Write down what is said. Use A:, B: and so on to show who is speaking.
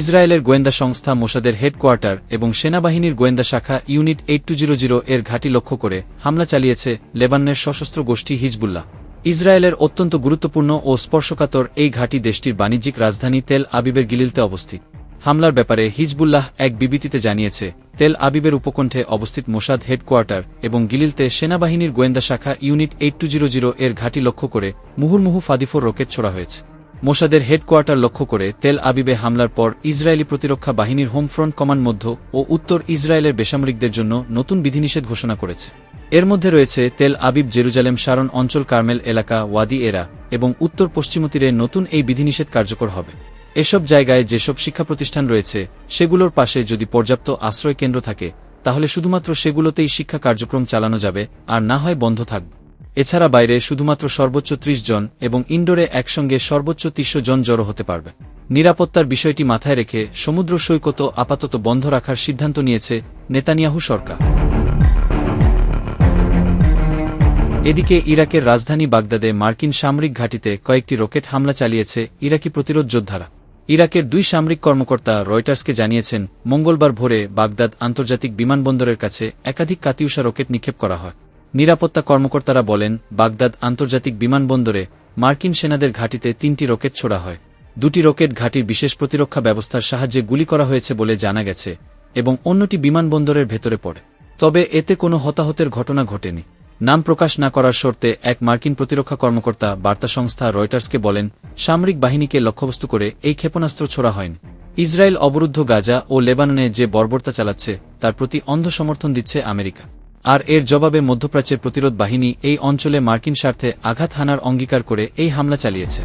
A: ইসরায়েলের গোয়েন্দা সংস্থা মোসাদের হেডকোয়ার্টার এবং সেনাবাহিনীর গোয়েন্দা শাখা ইউনিট এইট এর ঘাঁটি লক্ষ্য করে হামলা চালিয়েছে লেবাননের সশস্ত্র গোষ্ঠী হিজবুল্লাহ। ইসরায়েলের অত্যন্ত গুরুত্বপূর্ণ ও স্পর্শকাতর এই ঘাঁটি দেশটির বাণিজ্যিক রাজধানী তেল আবিবের গিলিলতে অবস্থিত। হামলার ব্যাপারে হিজবুল্লাহ এক বিবৃতিতে জানিয়েছে, তেল আবিবের উপকণ্ঠে অবস্থিত মোসাদ হেডকোয়ার্টার এবং গিলিলতে সেনাবাহিনীর গোয়েন্দা শাখা ইউনিট এইট এর ঘাঁটি লক্ষ্য করে মুহুর্মুহু ফাদিফোর রকেট ছোড়া হয়েছে। মোসাদের হেডকোয়ার্টার লক্ষ্য করে তেল আবিবে হামলার পর ইসরায়েলি প্রতিরক্ষা বাহিনীর হোমফ্রন্ট কমান্ড মধ্য ও উত্তর ইসরায়েলের বেসামরিকদের জন্য নতুন বিধিনিষেধ ঘোষণা করেছে। এর মধ্যে রয়েছে তেল আবিব জেরুজালেম সারন অঞ্চল কার্মেল এলাকা ওয়াদি এরা এবং উত্তর পশ্চিম তীরে নতুন এই বিধিনিষেধ কার্যকর হবে। এসব জায়গায় যেসব শিক্ষা প্রতিষ্ঠান রয়েছে, সেগুলোর পাশে যদি পর্যাপ্ত আশ্রয় কেন্দ্র থাকে, তাহলে শুধুমাত্র সেগুলোতেই শিক্ষা কার্যক্রম চালানো যাবে, আর না হয় বন্ধ থাকবে। এছাড়া বাইরে শুধুমাত্র সর্বোচ্চ ত্রিশ জন এবং ইনডোরে একসঙ্গে সর্বোচ্চ তিনশো জন জড়ো হতে পারবে। নিরাপত্তার বিষয়টি মাথায় রেখে সমুদ্র সৈকত আপাতত বন্ধ রাখার সিদ্ধান্ত নিয়েছে নেতানিয়াহু সরকার। এদিকে ইরাকের রাজধানী বাগদাদে মার্কিন সামরিক ঘাঁটিতে কয়েকটি রকেট হামলা চালিয়েছে ইরাকি প্রতিরোধ যোদ্ধারা। ইরাকের দুই সামরিক কর্মকর্তা রয়টার্সকে জানিয়েছেন, মঙ্গলবার ভোরে বাগদাদ আন্তর্জাতিক বিমানবন্দরের কাছে একাধিক কাতিউষা রকেট নিক্ষেপ করা হয়। নিরাপত্তা কর্মকর্তারা বলেন, বাগদাদ আন্তর্জাতিক বিমানবন্দরে মার্কিন সেনাদের ঘাঁটিতে তিনটি রকেট ছোড়া হয়। দুটি রকেট ঘাঁটির বিশেষ প্রতিরক্ষা ব্যবস্থার সাহায্যে গুলি করা হয়েছে বলে জানা গেছে এবং অন্যটি বিমানবন্দরের ভেতরে পড়ে। তবে এতে কোনো হতাহতের ঘটনা ঘটেনি। নাম প্রকাশ না করার শর্তে এক মার্কিন প্রতিরক্ষা কর্মকর্তা বার্তা সংস্থা রয়টার্সকে বলেন, সামরিক বাহিনীকে লক্ষ্যবস্তু করে এই ক্ষেপণাস্ত্র ছোড়া হয়নি। ইসরায়েল অবরুদ্ধ গাজা ও লেবাননে যে বর্বরতা চালাচ্ছে, তার প্রতি অন্ধ সমর্থন দিচ্ছে আমেরিকা। আর এর জবাবে মধ্যপ্রাচ্যের প্রতিরোধ বাহিনী এই অঞ্চলে মার্কিন স্বার্থে আঘাত হানার অঙ্গীকার করে এই হামলা চালিয়েছে।